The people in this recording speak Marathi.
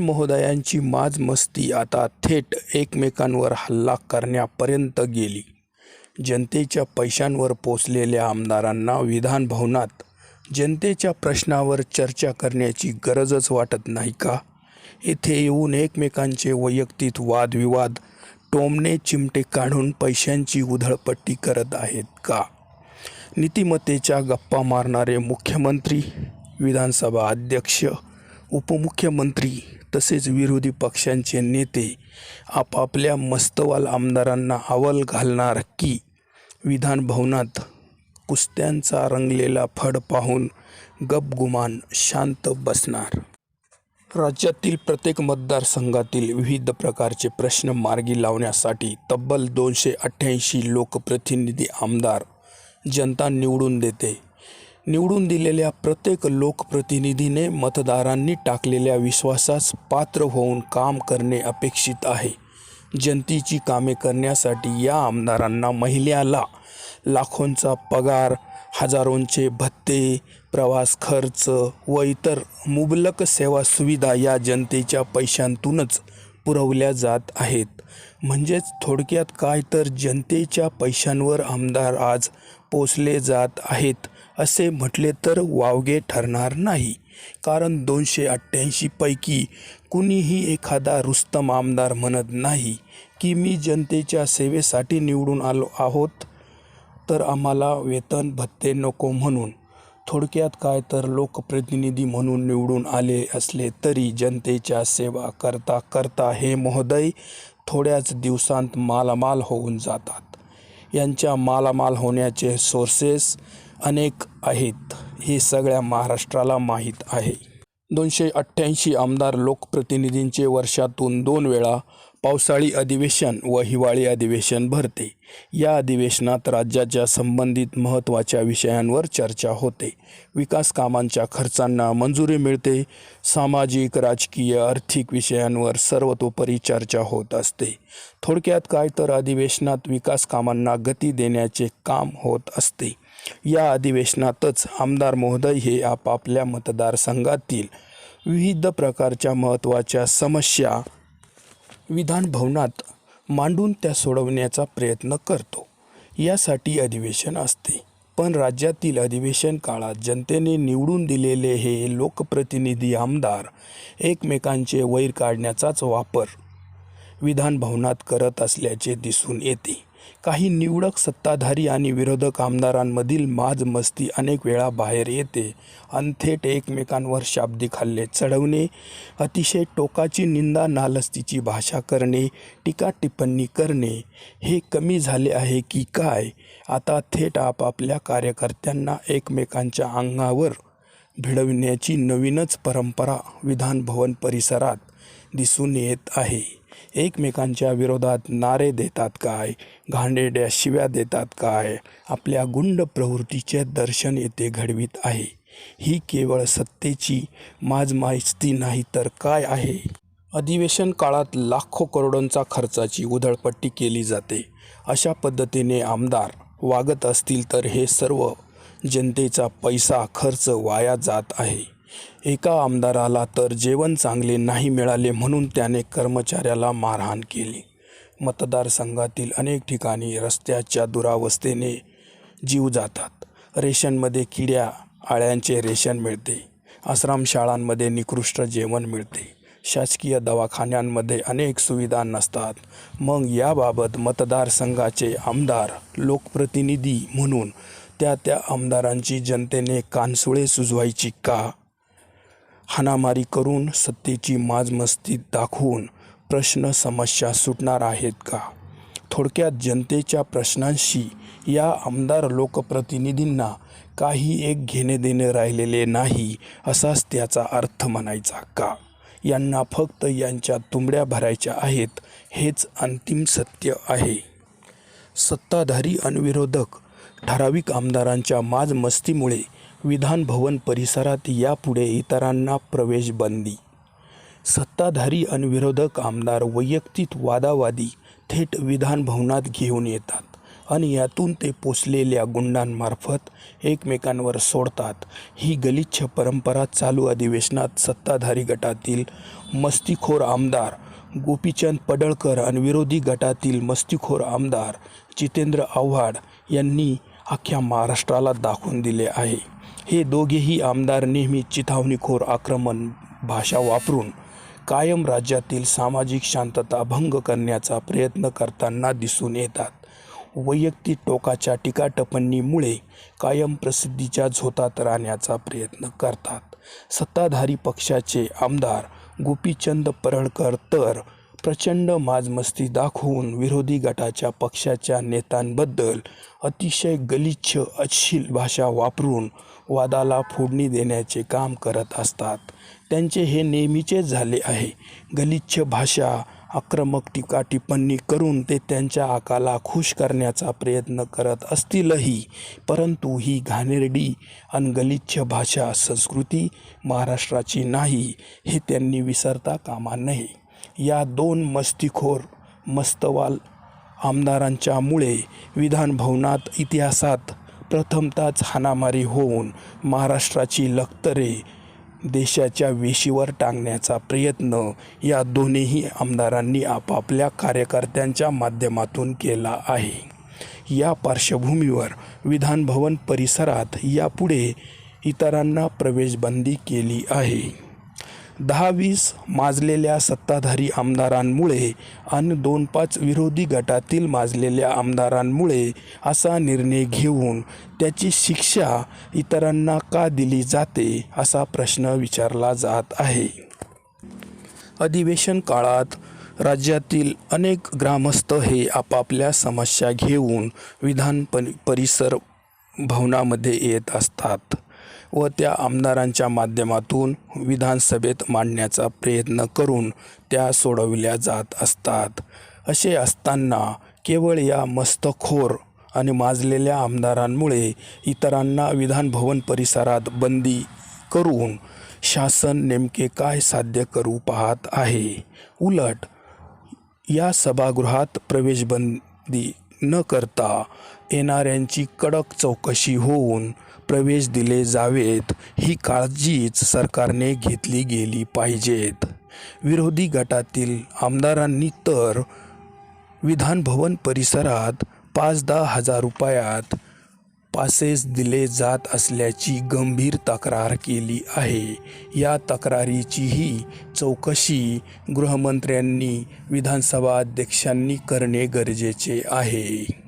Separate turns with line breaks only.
महोदयांची माज मस्ती आता थेट एकमेकांवर हल्ला करण्यापर्यंत गेली. जनतेच्या पैशांवर पोचलेल्या आमदारांना विधानभवनात जनतेच्या प्रश्नावर चर्चा करण्याची गरजच वाटत नाही का? येथे येऊन एकमेकांचे वैयक्तिक वादविवाद टोमणे चिमटे काढून पैशांची उधळपट्टी करत आहेत का? नीतिमत्तेच्या गप्पा मारणारे मुख्यमंत्री विधानसभा अध्यक्ष उपमुख्यमंत्री तसेच विरोधी पक्षांचे नेते आपापल्या मस्तवाल आमदारांना अवल घालणार की विधानभवनात कुस्त्यांचा रंगलेला फड पाहून गपगुमान शांत बसणार? राज्यातील प्रत्येक मतदारसंघातील विविध प्रकारचे प्रश्न मार्गी लावण्यासाठी तब्बल दोनशे अठ्ठ्याऐंशी लोकप्रतिनिधी आमदार जनता निवडून देते. निवडून दिलेल्या प्रत्येक लोकप्रतिनिधीने मतदारांनी टाकलेल्या विश्वासास पात्र होऊन काम करणे अपेक्षित आहे. जनतेची कामे करण्यासाठी या आमदारांना महिल्याला लाखोंचा पगार हजारोंचे भत्ते प्रवास खर्च व इतर मुबलक सेवा सुविधा या जनतेच्या पैशांतूनच पुरवल्या जात आहेत. म्हणजेच थोडक्यात काय तर जनतेच्या पैशांवर आमदार आज पोचले जात आहेत असे म्हटले तर वावगे ठरणार नाही. कारण दोनशे अठ्ठ्याऐंशीपैकी कुणीही एखादा रुस्तम आमदार म्हणत नाही की मी जनतेच्या सेवेसाठी निवडून आलो आहोत तर आम्हाला वेतन भत्ते नको म्हणून. थोडक्यात काय तर लोकप्रतिनिधी म्हणून निवडून आले असले तरी जनतेच्या सेवा करता करता हे महोदय थोड्याच दिवसांत मालामाल होऊन जातात. यांच्या मालामाल होण्याचे सोर्सेस अनेक आहेत हे सगळ्या महाराष्ट्राला माहीत आहे. दोनशे अठ्ठ्याऐंशी आमदार लोकप्रतिनिधींचे वर्षातून दोन वेळा पावसाळी अधिवेशन व हिवाळी अधिवेशन भरते. या अधिवेशनात राज्याच्या संबंधित महत्त्वाच्या विषयांवर चर्चा होते. विकास कामांच्या खर्चांना मंजुरी मिळते. सामाजिक राजकीय आर्थिक विषयांवर सर्वतोपरी चर्चा होत असते. थोडक्यात काय तर अधिवेशनात विकास कामांना गती देण्याचे काम होत असते. या अधिवेशनातच आमदार महोदय हे आपापल्या मतदारसंघातील विविध प्रकारच्या महत्त्वाच्या समस्या विधानभवनात मांडून त्या सोडवण्याचा प्रयत्न करतो. यासाठी अधिवेशन असते. पण राज्यातील अधिवेशन काळात जनतेने निवडून दिलेले हे लोकप्रतिनिधी आमदार एकमेकांचे वैर काढण्याचाच वापर विधानभवनात करत असल्याचे दिसून येते. काही निवडक सत्ताधारी आणि विरोधक आमदारांमधील माज मस्ती अनेक वेळा बाहेर येते. अन थेट एकमेकांवर शाब्दिक हल्ले चढवणे अतिशय टोकाची निंदा नालस्तीची भाषा करणे टीका टिप्पणी करणे हे कमी झाले आहे की काय? आता थेट आपापल्या कार्यकर्त्यांना एकमेकांच्या अंगावर भिडविण्याची नवीनच परंपरा विधानभवन परिसरात दिसून येत आहे. एकमेकांच्या विरोधात नारे देतात काय? घाणेरड्या शिव्या देतात काय? आपल्या गुंड प्रवृत्तीचे दर्शन येथे घडवीत आहे. ही केवळ सत्तेची माजमास्ती नाही तर काय आहे? अधिवेशन काळात लाखो करोडोंचा खर्चाची उधळपट्टी केली जाते. अशा पद्धतीने आमदार वागत असतील तर हे सर्व जनतेचा पैसा खर्च वाया जात आहे. एका आमदाराला तर जेवण चांगले नाही मिळाले म्हणून त्याने कर्मचाऱ्याला मारहाण केली. मतदारसंघातील अनेक ठिकाणी रस्त्याच्या दुरावस्थेने जीव जातात. रेशनमध्ये किड्या आळ्यांचे रेशन मिळते. आश्रमशाळांमध्ये निकृष्ट जेवण मिळते. शासकीय दवाखान्यांमध्ये अनेक सुविधा नसतात. मग याबाबत मतदारसंघाचे आमदार लोकप्रतिनिधी म्हणून त्या त्या आमदारांची जनतेने कानसुळे सुजवायची का? हाणामारी करून सत्तेची माजमस्ती दाखवून प्रश्न समस्या सुटणार आहेत का? थोडक्यात जनतेच्या प्रश्नांशी या आमदार लोकप्रतिनिधींना काही एक घेणे देणे राहिलेले नाही असाच त्याचा अर्थ म्हणायचा का? यांना फक्त यांच्या तुंबड्या भरायच्या आहेत हेच अंतिम सत्य आहे. सत्ताधारी आणि विरोधक ठराविक आमदारांच्या माजमस्तीमुळे विधानभवन परिसरात यापुढे इतरांना प्रवेश बंदी. सत्ताधारी आणि विरोधक आमदार वैयक्तिक वादावादी थेट विधानभवनात घेऊन येतात आणि यातून ते पोचलेल्या गुंडांमार्फत एकमेकांवर सोडतात. ही गलिच्छ परंपरा चालू अधिवेशनात सत्ताधारी गटातील मस्तीखोर आमदार गोपीचंद पडळकर आणि विरोधी गटातील मस्तीखोर आमदार जितेंद्र आव्हाड यांनी अख्ख्या महाराष्ट्राला दाखवून दिले आहे. हे दोघेही आमदार नेहमी चिथावणीखोर आक्रमण भाषा वापरून कायम राज्यातील सामाजिक शांतता भंग करण्याचा प्रयत्न करताना दिसून येतात. वैयक्तिक टोकाच्या टीकाटपणीमुळे कायम प्रसिद्धीच्या झोतात राहण्याचा प्रयत्न करतात. सत्ताधारी पक्षाचे आमदार गोपीचंद परळकर तर प्रचंड माजमस्ती दाखवून विरोधी गटाच्या पक्षाच्या नेत्यांबद्दल अतिशय गलिच्छ अश्लील भाषा वापरून वादाला फोडणी देण्याचे काम करत असतात. त्यांचे हे नेहमीचेच झाले आहे. गलिच्छ भाषा आक्रमक टीका टिप्पणी करून ते त्यांच्या आकाला खुश करण्याचा प्रयत्न करत असतीलही. परंतु ही घाणेरडी आणि गलिच्छ भाषा संस्कृती महाराष्ट्राची नाही हे त्यांनी विसरता कामा नये. या दोन मस्तीखोर मस्तवाल आमदारांच्यामुळे विधानभवनात इतिहासात प्रथमताच हाणामारी होऊन महाराष्ट्राची लखतरे देशाच्या वेशीवर टांगण्याचा प्रयत्न या दोन्हीही आमदारांनी आपापल्या कार्यकर्त्यांच्या माध्यमातून केला आहे. या पार्श्वभूमीवर विधानभवन परिसरात यापुढे इतरांना प्रवेशबंदी केली आहे. दहा वीस माजलेल्या सत्ताधारी आमदारांमुळे आणि दोन पाच विरोधी गटातील माजलेल्या आमदारांमुळे असा निर्णय घेऊन त्याची शिक्षा इतरांना का दिली जाते असा प्रश्न विचारला जात आहे. अधिवेशन काळात राज्यातील अनेक ग्रामस्थ हे आपापल्या समस्या घेऊन विधान परिसर भवनामध्ये येत असतात. व त्या आमदारांच्या माध्यमातून विधानसभेत मांडण्याचा प्रयत्न करून त्या सोडविल्या जात असतात. असे असताना केवळ या मस्तखोर आणि माजलेल्या आमदारांमुळे इतरांना विधानभवन परिसरात बंदी करून शासन नेमके काय साध्य करू पाहत आहे? उलट या सभागृहात प्रवेशबंदी न करता येणाऱ्यांची कडक चौकशी होऊन प्रवेश दिले जावेत ही काळजीच सरकारने घेतली गेली पाहिजेत. विरोधी गटातील आमदारांनी तर विधानभवन परिसरात पाच दहा हजार रुपयात पासेस दिले जात असल्याची गंभीर तक्रार केली आहे. या तक्रारीचीही चौकशी गृहमंत्र्यांनी विधानसभा अध्यक्षांनी करणे गरजेचे आहे.